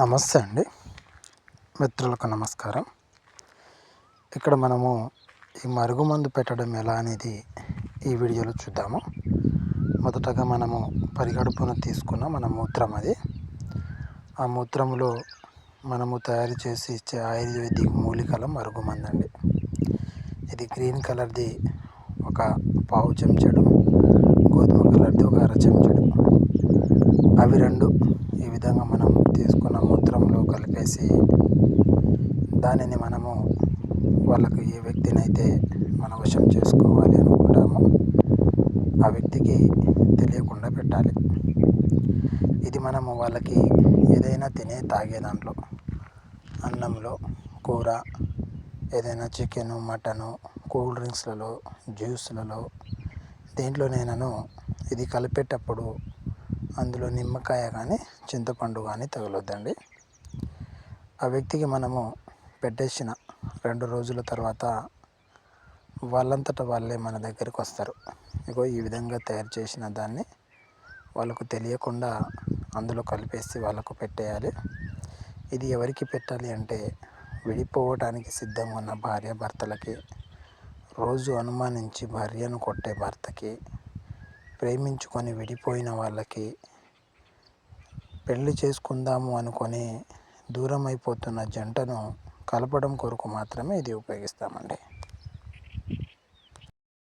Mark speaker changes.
Speaker 1: నమస్తే అండి. మిత్రులకు నమస్కారం. ఇక్కడ మనము ఈ మరుగుమందు పెట్టడం ఎలా అనేది ఈ వీడియోలో చూద్దాము. మొదటగా మనము పరిగడుపున తీసుకున్న మన మూత్రం అది. ఆ మూత్రంలో మనము తయారు చేసి ఇచ్చే ఆయుర్వేదిక్ మూలికల మరుగుమందు అండి ఇది గ్రీన్ కలర్ది ఒక పావు చెంచాడు గోధుమ కలర్ది ఒక అర చెంచడు. అవి రెండు ఈ విధంగా మనం తీసుకున్న మూత్రంలో కలిపేసి దానిని మనము వాళ్ళకు ఏ వ్యక్తినైతే మన వశం చేసుకోవాలి అనుకుంటామో ఆ వ్యక్తికి తెలియకుండా పెట్టాలి. ఇది మనము వాళ్ళకి ఏదైనా తినే తాగే దాంట్లో అన్నంలో కూర ఏదైనా చికెను మటను కూల్ డ్రింక్స్లలో జ్యూస్లలో దేంట్లోనైనాను ఇది కలిపేటప్పుడు అందులో నిమ్మకాయ కానీ చింతపండు కానీ తగలొద్దండి. ఆ వ్యక్తికి మనము పెట్టేసిన రెండు రోజుల తర్వాత వాళ్ళంతట వాళ్ళే మన దగ్గరికి వస్తారు. ఇగో ఈ విధంగా తయారు చేసిన దాన్ని వాళ్ళకు తెలియకుండా అందులో కలిపేసి వాళ్ళకు పెట్టేయాలి. ఇది ఎవరికి పెట్టాలి అంటే విడిపోవటానికి సిద్ధంగా ఉన్న భార్య భర్తలకి రోజు అనుమానించి భార్యను కొట్టే భర్తకి ప్రేమించుకొని విడిపోయిన వాళ్ళకి పెళ్ళి చేసుకుందాము అనుకొని దూరం అయిపోతున్న జంటను కలపడం కొరకు మాత్రమే ఇది ఉపయోగిస్తామండి.